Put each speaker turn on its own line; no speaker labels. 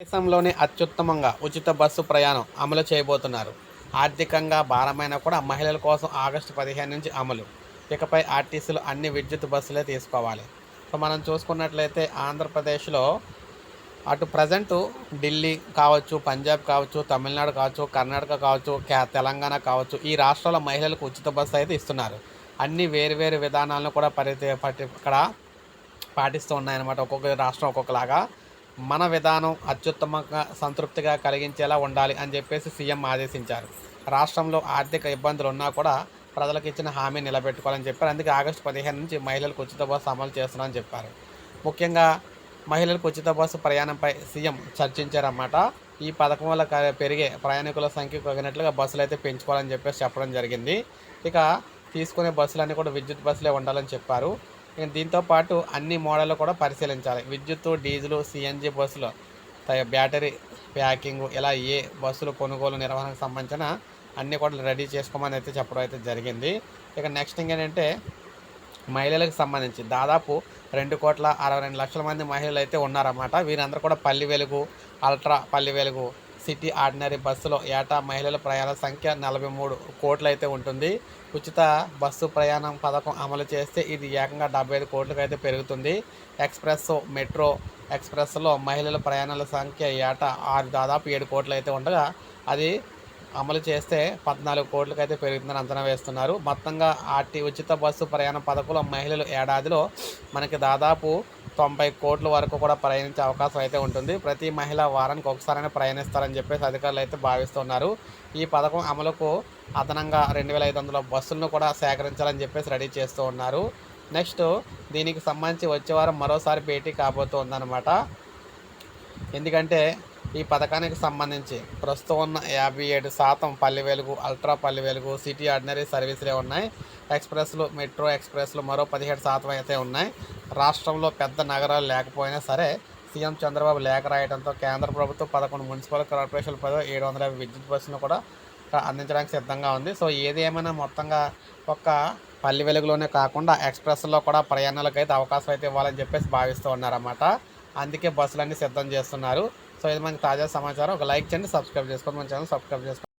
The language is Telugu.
దేశంలోనే అత్యుత్తమంగా ఉచిత బస్సు ప్రయాణం అమలు చేయబోతున్నారు. ఆర్థికంగా భారమైన కూడా మహిళల కోసం ఆగస్టు పదిహేను నుంచి అమలు. ఇకపై ఆర్టీసీలు అన్ని విద్యుత్ బస్సులే తీసుకోవాలి. సో మనం చూసుకున్నట్లయితే ఆంధ్రప్రదేశ్లో అటు ప్రజెంట్ ఢిల్లీ కావచ్చు పంజాబ్ కావచ్చు తమిళనాడు కావచ్చు కర్ణాటక కావచ్చు తెలంగాణ కావచ్చు ఈ రాష్ట్రాల మహిళలకు ఉచిత బస్సు అయితే ఇస్తున్నారు. అన్ని వేరు వేరు విధానాలను కూడా పరి ఇక్కడ పాటిస్తూ ఉన్నాయన్నమాట ఒక్కొక్క రాష్ట్రం ఒక్కొక్కలాగా. మన విధానం అత్యుత్తమంగా సంతృప్తిగా కలిగించేలా ఉండాలి అని చెప్పేసి సీఎం ఆదేశించారు. రాష్ట్రంలో ఆర్థిక ఇబ్బందులు ఉన్నా కూడా ప్రజలకు ఇచ్చిన హామీ నిలబెట్టుకోవాలని చెప్పారు. అందుకే ఆగస్టు పదిహేను నుంచి మహిళలకు ఉచిత బస్సు అమలు చేస్తున్నామని చెప్పారు. ముఖ్యంగా మహిళలకు ఉచిత బస్సు ప్రయాణంపై సీఎం చర్చించారన్నమాట. ఈ పథకం వల్ల పెరిగే ప్రయాణికుల సంఖ్య తగినట్లుగా బస్సులు అయితే పెంచుకోవాలని చెప్పేసి చెప్పడం జరిగింది. ఇక తీసుకునే బస్సులన్నీ కూడా విద్యుత్ బస్సులే ఉండాలని చెప్పారు. దీంతో పాటు అన్ని మోడళ్ళు కూడా పరిశీలించాలి. విద్యుత్ డీజిల్ సిఎన్జి బస్సులు బ్యాటరీ ప్యాకింగ్ ఇలా ఏ బస్సులు కొనుగోలు నిర్వహణకు సంబంధించిన అన్నీ కూడా రెడీ చేసుకోమని అయితే చెప్పడం అయితే జరిగింది. ఇక నెక్స్ట్ ఏంటంటే మహిళలకు సంబంధించి దాదాపు రెండు కోట్ల అరవై రెండు లక్షల మంది మహిళలు అయితే ఉన్నారన్నమాట. వీరందరూ కూడా పల్లి వెలుగు అల్ట్రా పల్లి వెలుగు సిటీ ఆర్డినరీ బస్సులో ఏటా మహిళల ప్రయాణ సంఖ్య నలభై మూడు కోట్లు అయితే ఉంటుంది. ఉచిత బస్సు ప్రయాణం పథకం అమలు చేస్తే ఇది ఏకంగా డెబ్బై ఐదు కోట్లకు అయితే పెరుగుతుంది. ఎక్స్ప్రెస్ మెట్రో ఎక్స్ప్రెస్లో మహిళల ప్రయాణాల సంఖ్య ఏటా ఆరు దాదాపు ఏడు కోట్లు అయితే ఉండగా అది అమలు చేస్తే పద్నాలుగు కోట్లకి అయితే పెరుగుతుందని అంచనా వేస్తున్నారు. మొత్తంగా ఆర్టీ ఉచిత బస్సు ప్రయాణ పథకంలో మహిళలు ఏడాదిలో మనకి దాదాపు తొంభై కోట్ల వరకు కూడా ప్రయాణించే అవకాశం అయితే ఉంటుంది. ప్రతి మహిళ వారానికి ఒకసారైనా ప్రయాణిస్తారని చెప్పేసి అధికారులు అయితే భావిస్తున్నారు. ఈ పథకం అమలుకు అదనంగా రెండు వేల ఐదు వందల బస్సులను కూడా సేకరించాలని చెప్పేసి రెడీ చేస్తూ ఉన్నారు. నెక్స్ట్ దీనికి సంబంధించి వచ్చే వారం మరోసారి భేటీ కాబోతూ ఎందుకంటే ఈ పథకానికి సంబంధించి ప్రస్తుతం ఉన్న యాభై ఏడు శాతం Palle Velugu ultra Palle Velugu city ordinary సర్వీసులే ఉన్నాయి. ఎక్స్ప్రెస్లు మెట్రో ఎక్స్ప్రెస్లు మరో పదిహేడు శాతం అయితే ఉన్నాయి. రాష్ట్రంలో పెద్ద నగరాలు లేకపోయినా సరే సీఎం చంద్రబాబు లేఖ రాయడంతో కేంద్ర ప్రభుత్వం పదకొండు మున్సిపల్ కార్పొరేషన్ పదో ఏడు వందల యాభై విద్యుత్ బస్సులను కూడా అందించడానికి సిద్ధంగా ఉంది. సో ఏది ఏమైనా మొత్తంగా ఒక పల్లె వెలుగులోనే కాకుండా ఎక్స్ప్రెస్లో కూడా ప్రయాణాలకు అయితే అవకాశం అయితే ఇవ్వాలని చెప్పేసి భావిస్తూ ఉన్నారన్నమాట. అందుకే బస్సులన్నీ సిద్ధం చేస్తున్నారు. సో ఇది మనకి తాజా సమాచారం. ఒక లైక్ చేయండి సబ్స్క్రైబ్ చేసుకోండి మన ఛానల్ సబ్స్క్రైబ్ చేసుకోండి.